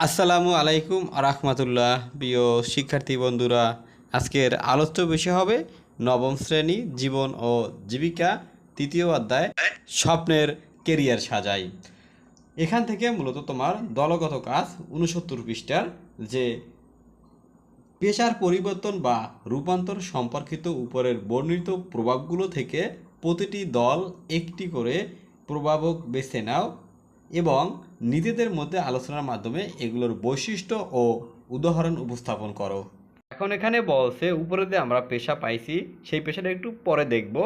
আসসালামু আলাইকুম আরহামতুল্লাহ। প্রিয় শিক্ষার্থী বন্ধুরা, আজকের আলোচ্য বিষয় হবে নবম শ্রেণি জীবন ও জীবিকা, তৃতীয় অধ্যায়, স্বপ্নের কেরিয়ার সাজাই। এখান থেকে মূলত তোমার দলগত কাজ উনসত্তর পৃষ্ঠার যে পেশার পরিবর্তন বা রূপান্তর সম্পর্কিত উপরের বর্ণিত প্রভাবগুলো থেকে প্রতিটি দল একটি করে প্রভাবক বেছে নাও। এবং নিজেদের মধ্যে আলোচনার মাধ্যমে এগুলোর বৈশিষ্ট্য ও উদাহরণ উপস্থাপন করো। এখন এখানে বলছে উপরে যে আমরা পেশা পাইছি সেই পেশাটা একটু পরে দেখব।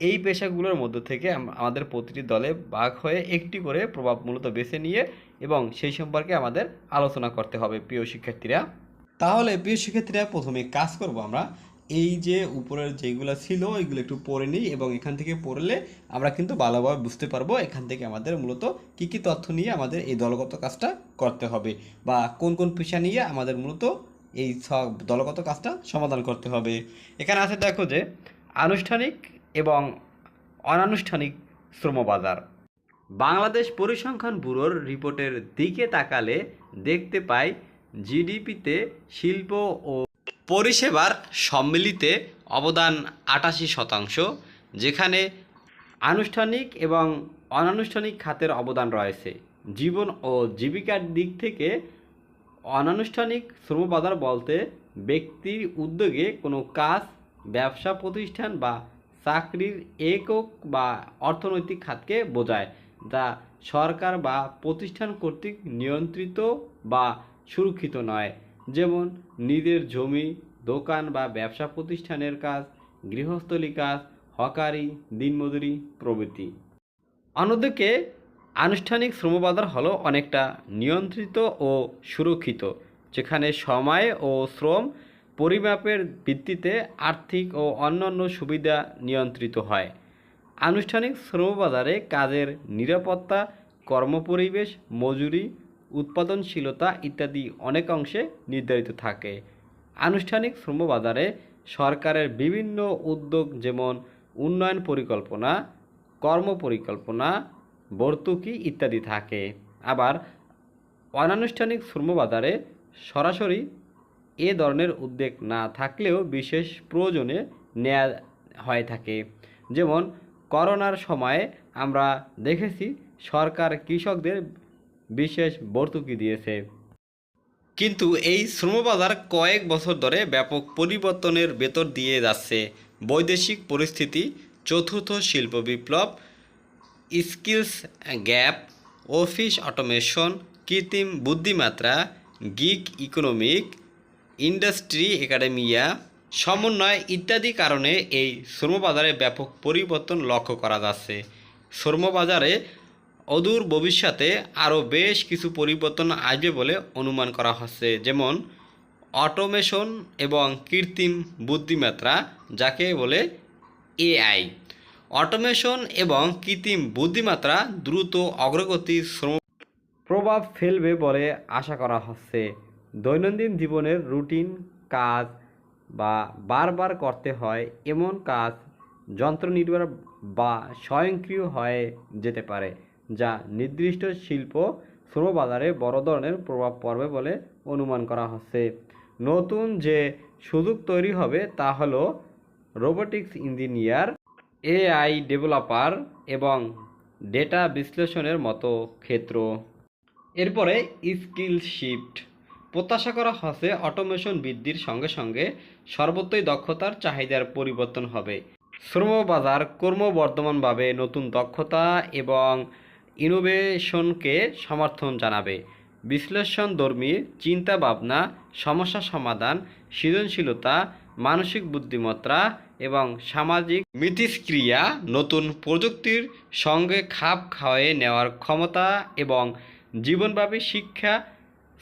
এই পেশাগুলোর মধ্য থেকে আমাদের প্রতিটি দলে ভাগ হয়ে একটি করে প্রভাব মূলত বেছে নিয়ে এবং সেই সম্পর্কে আমাদের আলোচনা করতে হবে প্রিয় শিক্ষার্থীরা। তাহলে প্রিয় শিক্ষার্থীরা প্রথমে কাজ করব আমরা। এই যে উপরের যেগুলো ছিল এগুলো একটু পড়ে নিই এবং এখান থেকে পড়লে আমরা কিন্তু ভালোভাবে বুঝতে পারব এখান থেকে আমাদের মূলত কি কি তথ্য নিয়ে আমাদের এই দলগত কাজটা করতে হবে বা কোন কোন পেশা নিয়ে আমাদের মূলত এই সব দলগত কাজটা সমাধান করতে হবে। এখানে আছে দেখো যে, আনুষ্ঠানিক এবং অনানুষ্ঠানিক শ্রমবাজার বাংলাদেশ পরিসংখ্যান ব্যুরোর রিপোর্টের দিকে তাকালে দেখতে পাই, জিডিপিতে শিল্প ও পরিষেবার সম্মিলিতে অবদান আটাশি শতাংশ, যেখানে আনুষ্ঠানিক এবং অনানুষ্ঠানিক খাতের অবদান রয়েছে। জীবন ও জীবিকার দিক থেকে অনানুষ্ঠানিক শ্রম শ্রমবাজার বলতে ব্যক্তির উদ্যোগে কোনো কাজ, ব্যবসা প্রতিষ্ঠান বা চাকরির একক বা অর্থনৈতিক খাতকে বোঝায়, যা সরকার বা প্রতিষ্ঠান কর্তৃক নিয়ন্ত্রিত বা সুরক্ষিত নয়। যেমন নিজের জমি, দোকান বা ব্যবসা প্রতিষ্ঠানের কাজ, গৃহস্থলী কাজ, হকারি, দিনমজুরি প্রভৃতি। অন্যদিকে আনুষ্ঠানিক শ্রমবাজার হলো অনেকটা নিয়ন্ত্রিত ও সুরক্ষিত, যেখানে সময় ও শ্রম পরিমাপের ভিত্তিতে আর্থিক ও অন্যান্য সুবিধা নিয়ন্ত্রিত হয়। আনুষ্ঠানিক শ্রমবাজারে কাজের নিরাপত্তা, কর্মপরিবেশ, মজুরি উৎপাদনশীলতা ইত্যাদি অনেক অংশে নির্ধারিত থাকে। আনুষ্ঠানিক শ্রমবাজারে সরকারের বিভিন্ন উদ্যোগ যেমন উন্নয়ন পরিকল্পনা, কর্ম পরিকল্পনা ভর্তুকি ইত্যাদি থাকে। আবার অনানুষ্ঠানিক শ্রমবাজারে সরাসরি এ ধরনের উদ্যোগ না থাকলেও বিশেষ প্রয়োজনে নেওয়া হয়ে থাকে। যেমন করোনার সময়ে আমরা দেখেছি সরকার কৃষকদের বিশেষ ভর্তুকি দিয়েছে। কিন্তু এই শ্রমবাজার কয়েক বছর ধরে ব্যাপক পরিবর্তনের ভেতর দিয়ে যাচ্ছে। বৈদেশিক পরিস্থিতি, চতুর্থ শিল্প বিপ্লব, স্কিলস গ্যাপ, অফিস অটোমেশন, কৃত্রিম বুদ্ধিমাত্রা, গিগ ইকোনমিক, ইন্ডাস্ট্রি একাডেমিয়া, সমন্বয় ইত্যাদি কারণে এই শ্রমবাজারে ব্যাপক পরিবর্তন লক্ষ্য করা যাচ্ছে। শ্রমবাজারে অদূর ভবিষ্যতে আরও বেশ কিছু পরিবর্তন আসবে বলে অনুমান করা হচ্ছে। যেমন, অটোমেশন এবং কৃত্রিম বুদ্ধিমাত্রা যাকে বলে এআই। অটোমেশন এবং কৃত্রিম বুদ্ধিমাত্রা দ্রুত অগ্রগতি শ্রম প্রভাব ফেলবে বলে আশা করা হচ্ছে। দৈনন্দিন জীবনের রুটিন, কাজ বা বারবার করতে হয় এমন কাজ, যন্ত্র নির্ভর বা স্বয়ংক্রিয় হয়ে যেতে পারে। যা নির্দিষ্ট শিল্প শ্রমবাজারে বড় ধরনের প্রভাব পড়বে বলে অনুমান করা হচ্ছে। নতুন যে সুযোগ তৈরি হবে তা হল রোবোটিক্স ইঞ্জিনিয়ার, এআই ডেভেলপার এবং ডেটা বিশ্লেষণের মতো ক্ষেত্র। এরপরে স্কিল শিফট। প্রত্যাশা করা হচ্ছে অটোমেশন বৃদ্ধির সঙ্গে সঙ্গে সর্বত্রই দক্ষতার চাহিদার পরিবর্তন হবে। শ্রমবাজার ক্রমবর্ধমানভাবে নতুন দক্ষতা এবং ইনোভেশনকে সমর্থন জানাবে। বিশ্লেষণধর্মী চিন্তা ভাবনা সমস্যা সমাধান, সৃজনশীলতা, মানসিক বুদ্ধিমত্তা এবং সামাজিক মিথস্ক্রিয়া নতুন প্রযুক্তির সঙ্গে খাপ খাওয়ায়ে নেওয়ার ক্ষমতা এবং জীবনব্যাপী শিক্ষা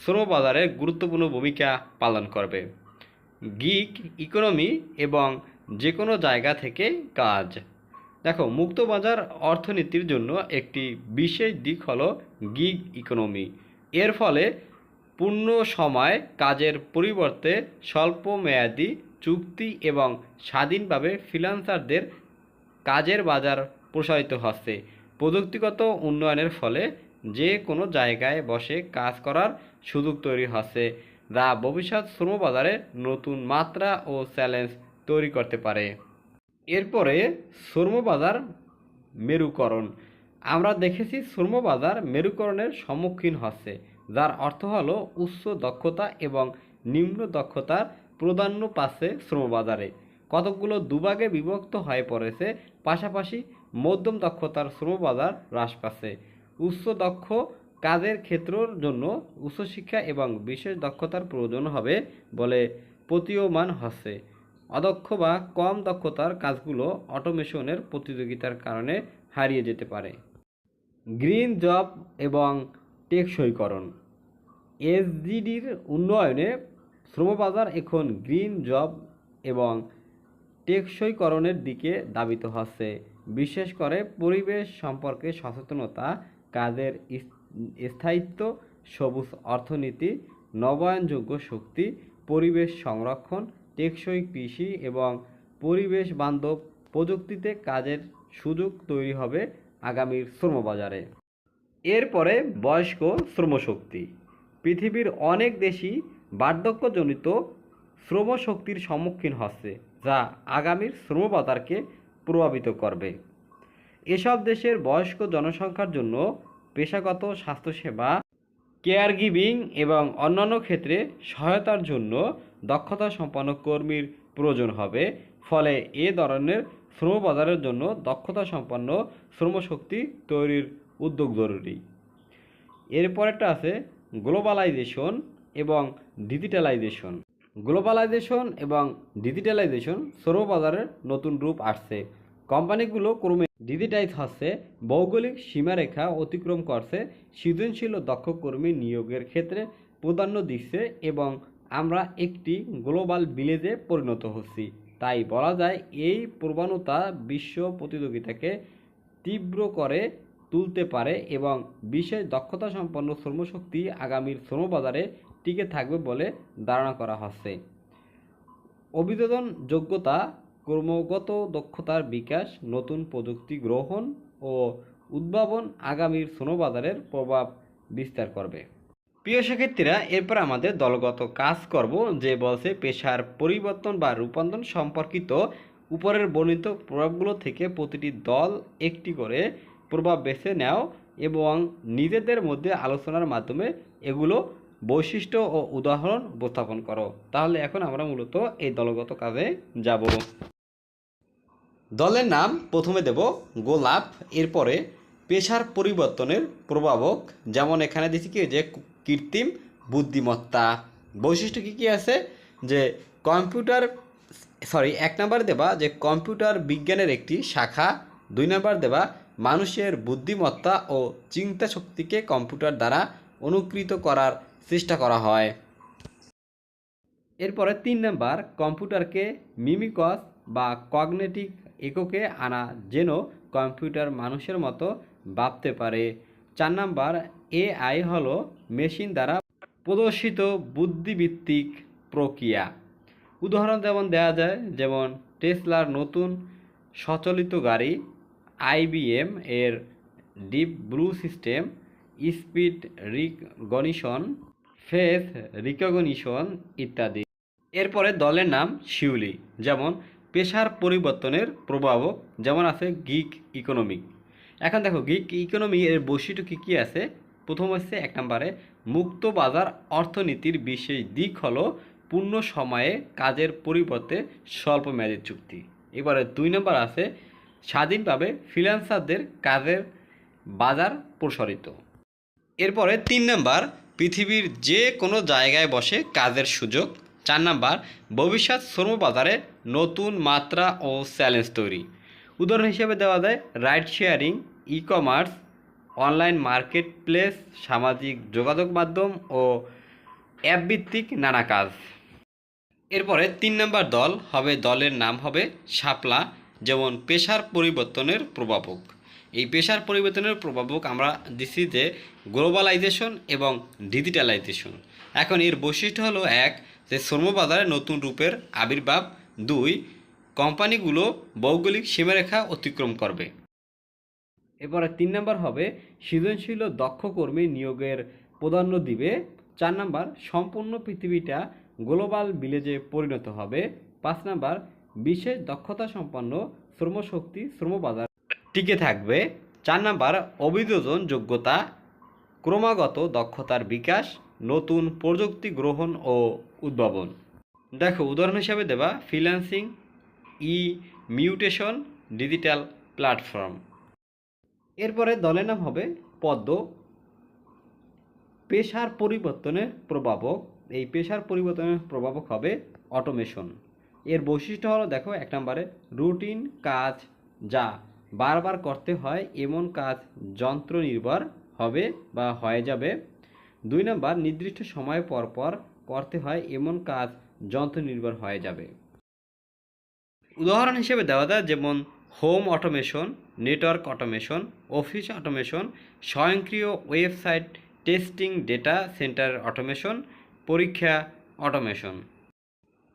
শ্রমবাজারে গুরুত্বপূর্ণ ভূমিকা পালন করবে। গিগ ইকোনমি এবং যে কোনো জায়গা থেকে কাজ। দেখো মুক্তবাজার অর্থনীতির জন্য একটি বিশেষ দিক হলো গিগ ইকোনমি এর ফলে পূর্ণ সময় কাজের পরিবর্তে স্বল্প মেয়াদি চুক্তি এবং স্বাধীনভাবে ফ্রিল্যান্সারদের কাজের বাজার প্রসারিত হচ্ছে। প্রযুক্তিগত উন্নয়নের ফলে যে কোনো জায়গায় বসে কাজ করার সুযোগ তৈরি হচ্ছে, যা ভবিষ্যৎ শ্রমবাজারে নতুন মাত্রা ও চ্যালেঞ্জ তৈরি করতে পারে। এরপরে শ্রমবাজার মেরুকরণ। আমরা দেখেছি শ্রমবাজার মেরুকরণের সম্মুখীন হচ্ছে, যার অর্থ হলো উচ্চ দক্ষতা এবং নিম্ন দক্ষতার প্রাধান্য পাচ্ছে শ্রমবাজারে কতকগুলো দুভাগে বিভক্ত হয়ে পড়েছে, পাশাপাশি মধ্যম দক্ষতার শ্রমবাজার হ্রাস পাচ্ছে। উচ্চ দক্ষ কাজের ক্ষেত্রের জন্য উচ্চশিক্ষা এবং বিশেষ দক্ষতার প্রয়োজন হবে বলে প্রতীয়মান হচ্ছে। অদক্ষ বা কম দক্ষতার কাজগুলো অটোমেশনের প্রতিযোগিতার কারণে হারিয়ে যেতে পারে। গ্রিন জব এবং টেকসইকরণ। এসজিডির উন্নয়নে শ্রমবাজার এখন গ্রিন জব এবং টেকসইকরণের দিকে দাবিত হচ্ছে। বিশেষ করে পরিবেশ সম্পর্কে সচেতনতা, কাজের স্থায়িত্ব, সবুজ অর্থনীতি, নবায়নযোগ্য শক্তি, পরিবেশ সংরক্ষণ টেকসই কৃষি এবং পরিবেশ বান্ধব প্রযুক্তিতে কাজের সুযোগ তৈরি হবে আগামীর শ্রমবাজারে। এরপরে বয়স্ক শ্রমশক্তি। পৃথিবীর অনেক দেশই বার্ধক্যজনিত শ্রমশক্তির সম্মুখীন হচ্ছে, যা আগামীর শ্রমবাজারকে প্রভাবিত করবে। এসব দেশের বয়স্ক জনসংখ্যার জন্য পেশাগত স্বাস্থ্যসেবা কেয়ার গিভিং এবং অন্যান্য ক্ষেত্রে সহায়তার জন্য দক্ষতা সম্পন্ন কর্মীর প্রয়োজন হবে। ফলে এ ধরনের শ্রম বাজারের জন্য দক্ষতা সম্পন্ন শ্রমশক্তি তৈরির উদ্যোগ জরুরি। এরপরেরটা আছে গ্লোবালাইজেশন এবং ডিজিটালাইজেশন। গ্লোবালাইজেশন এবং ডিজিটালাইজেশন শ্রম বাজারের নতুন রূপ আসছে। কোম্পানিগুলো ক্রমে ডিজিটাইজ হচ্ছে, ভৌগোলিক সীমারেখা অতিক্রম করছে, সৃজনশীল দক্ষ কর্মী নিয়োগের ক্ষেত্রে প্রাধান্য দিচ্ছে এবং আমরা একটি গ্লোবাল ভিলেজে পরিণত হচ্ছি। তাই বলা যায়, এই প্রবণতা বিশ্ব প্রতিযোগিতাকে তীব্র করে তুলতে পারে এবং বিশেষ দক্ষতা সম্পন্ন শ্রমশক্তি আগামীর শ্রমবাজারে টিকে থাকবে বলে ধারণা করা হচ্ছে। অভিযোজন যোগ্যতা কর্মগত দক্ষতার বিকাশ, নতুন প্রযুক্তি গ্রহণ ও উদ্ভাবন আগামীর শ্রমবাজারের প্রভাব বিস্তার করবে। প্রিয় শিক্ষার্থীরা, এরপর আমাদের দলগত কাজ করব যে বলছে পেশার পরিবর্তন বা রূপান্তর সম্পর্কিত উপরের বর্ণিত প্রভাবগুলো থেকে প্রতিটি দল একটি করে প্রভাব বেছে নাও এবং নিজেদের মধ্যে আলোচনার মাধ্যমে এগুলো বৈশিষ্ট্য ও উদাহরণ উপস্থাপন করো। তাহলে এখন আমরা মূলত এই দলগত কাজে যাব। দলের নাম প্রথমে দেব গোলাপ, এরপরে পেশার পরিবর্তনের প্রভাবক, যেমন এখানে দিচ্ছি কি, যে কৃত্রিম বুদ্ধিমত্তা। বৈশিষ্ট্য কী কী আছে? যে কম্পিউটার, সরি, এক নাম্বার দেবা, যে কম্পিউটার বিজ্ঞানের একটি শাখা। দুই নাম্বার দেবা, মানুষের বুদ্ধিমত্তা ও চিন্তা শক্তিকে কম্পিউটার দ্বারা অনুকৃত করার চেষ্টা করা হয়। এরপরে তিন নাম্বার, কম্পিউটারকে মিমিকস বা কগনেটিক এককে আনা যেন কম্পিউটার মানুষের মতো ভাবতে পারে। চার নাম্বার এআই হলো মেশিন দ্বারা প্রদর্শিত বুদ্ধিভিত্তিক প্রক্রিয়া। উদাহরণ যেমন দেওয়া যায়, যেমন টেসলার নতুন সচলিত গাড়ি আইবিএম এর Deep Blue system, speed recognition, face recognition ইত্যাদি। এরপরে দলের নাম শিউলি, যেমন পেশার পরিবর্তনের প্রভাবও যেমন আছে গিক ইকোনমি। এখন দেখো, গিক ইকোনমি এর বৈশিষ্ট্য কী কী আছে? প্রথম হচ্ছে এক নম্বরে, মুক্ত বাজার অর্থনীতির বিশেষ দিক হলো পূর্ণ সময়ে কাজের পরিবর্তে স্বল্প মেয়াদের চুক্তি। এবারে দুই নম্বর আছে, স্বাধীনভাবে ফ্রিল্যান্সারদের কাজের বাজার প্রসারিত। এরপরে তিন নাম্বার, পৃথিবীর যে কোনো জায়গায় বসে কাজের সুযোগ। চার নাম্বার, ভবিষ্যৎ শ্রমবাজারে নতুন মাত্রা ও চ্যালেঞ্জ তৈরি। উদাহরণ হিসেবে দেওয়া যায়, ride sharing e commerce online marketplace সামাজিক যোগাযোগ মাধ্যম ও অ্যাপ ভিত্তিক নানা কাজ। এরপরে তিন নম্বর দল হবে, দলের নাম হবে শাপলা, যেমন পেশার পরিবর্তনের প্রভাবক। এই পেশার পরিবর্তনের প্রভাবক আমরা দিচ্ছি যে গ্লোবালাইজেশন এবং ডিজিটালাইজেশন। এখন এর বৈশিষ্ট্য হলো এক, যে শ্রমবাজারে নতুন রূপের আবির্ভাব দুই, কোম্পানিগুলো ভৌগোলিক সীমারেখা অতিক্রম করবে। এরপরে তিন নাম্বার হবে, সৃজনশীল দক্ষ কর্মী নিয়োগের প্রাধান্য দিবে। চার নাম্বার, সম্পূর্ণ পৃথিবীটা গ্লোবাল ভিলেজে পরিণত হবে। পাঁচ নাম্বার বিশেষ দক্ষতা সম্পন্ন শ্রমশক্তি শ্রমবাজার টিকে থাকবে। চার নাম্বার, অভিযোজন যোগ্যতা, ক্রমাগত দক্ষতার বিকাশ, নতুন প্রযুক্তি গ্রহণ ও উদ্ভাবন। দেখো, উদাহরণ হিসাবে দেবা ফ্রিল্যান্সিং ই মিউটেশন ডিজিটাল প্ল্যাটফর্ম এরপরে দলের নাম হবে পদ্ম। পেশার পরিবর্তনের প্রভাবক, এই পেশার পরিবর্তনের প্রভাবক হবে অটোমেশন এর বৈশিষ্ট্য হলো, দেখো, এক নম্বরে রুটিন কাজ যা বারবার করতে হয়, এমন কাজ যন্ত্র নির্ভর হবে বা হয়ে যাবে। দুই নম্বর, নির্দিষ্ট সময় পর পর করতে হয়, এমন কাজ যন্ত্র নির্ভর হয়ে যাবে। উদাহরণ হিসেবে দেওয়া যায়, যেমন home automation network automation office automation স্বয়ংক্রিয় website testing data centre automation পরীক্ষা অটোমেশন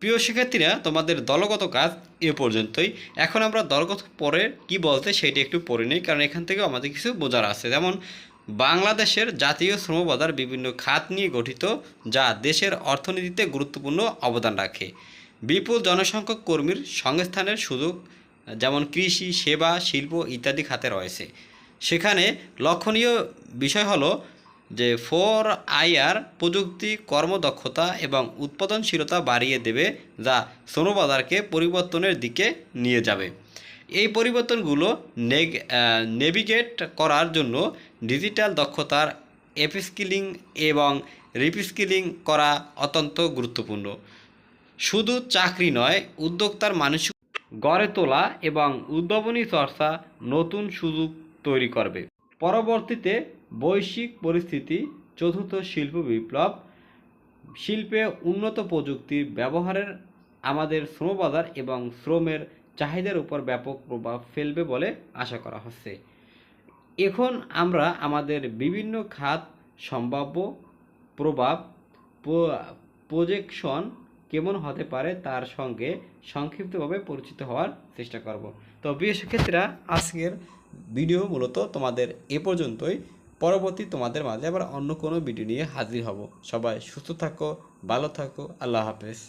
প্রিয় শিক্ষার্থীরা, তোমাদের দলগত কাজ এ পর্যন্তই। এখন আমরা দলগত পরে কি বলতে সেটি একটু পড়ে নিই, কারণ এখান থেকে আমাদের কিছু বোঝার আছে। যেমন বাংলাদেশের জাতীয় শ্রমবাজার বিভিন্ন খাত নিয়ে গঠিত, যা দেশের অর্থনীতিতে গুরুত্বপূর্ণ অবদান রাখে। বিপুল জনসংখ্যক কর্মীর সংস্থানের সুযোগ, যেমন কৃষি, সেবা, শিল্প ইত্যাদি খাতে রয়েছে। সেখানে লক্ষণীয় বিষয় হলো যে ফোর আইআর প্রযুক্তি, কর্মদক্ষতা এবং উৎপাদনশীলতা বাড়িয়ে দেবে, যা শ্রমবাজারকে পরিবর্তনের দিকে নিয়ে যাবে। এই পরিবর্তনগুলো নেগ নেভিগেট করার জন্য ডিজিটাল দক্ষতার এপস্কিলিং এবং রিপস্কিলিং করা অত্যন্ত গুরুত্বপূর্ণ। শুধু চাকরি নয়, উদ্যোক্তার মানসিক গড়ে তোলা এবং উদ্ভাবনী চর্চা নতুন সুযোগ তৈরি করবে। পরবর্তীতে বৈশ্বিক পরিস্থিতি, চতুর্থ শিল্প বিপ্লব, শিল্পে উন্নত প্রযুক্তির ব্যবহারের আমাদের শ্রমবাজার এবং শ্রমের চাহিদার উপর ব্যাপক প্রভাব ফেলবে বলে আশা করা হচ্ছে। এখন আমরা আমাদের বিভিন্ন খাত সম্ভাব্য প্রভাব প্রজেকশন কেমন হতে পারে তার সঙ্গে সংক্ষিপ্তভাবে পরিচিত হওয়ার চেষ্টা করব। তো প্রিয় শিক্ষার্থীরা, আজকের ভিডিও মূলত তোমাদের এ পর্যন্তই। পরবর্তী তোমাদের মাঝে আবার অন্য কোনো ভিডিও নিয়ে হাজির হব। সবাই সুস্থ থাকো, ভালো থাকো, আল্লাহ হাফেজ।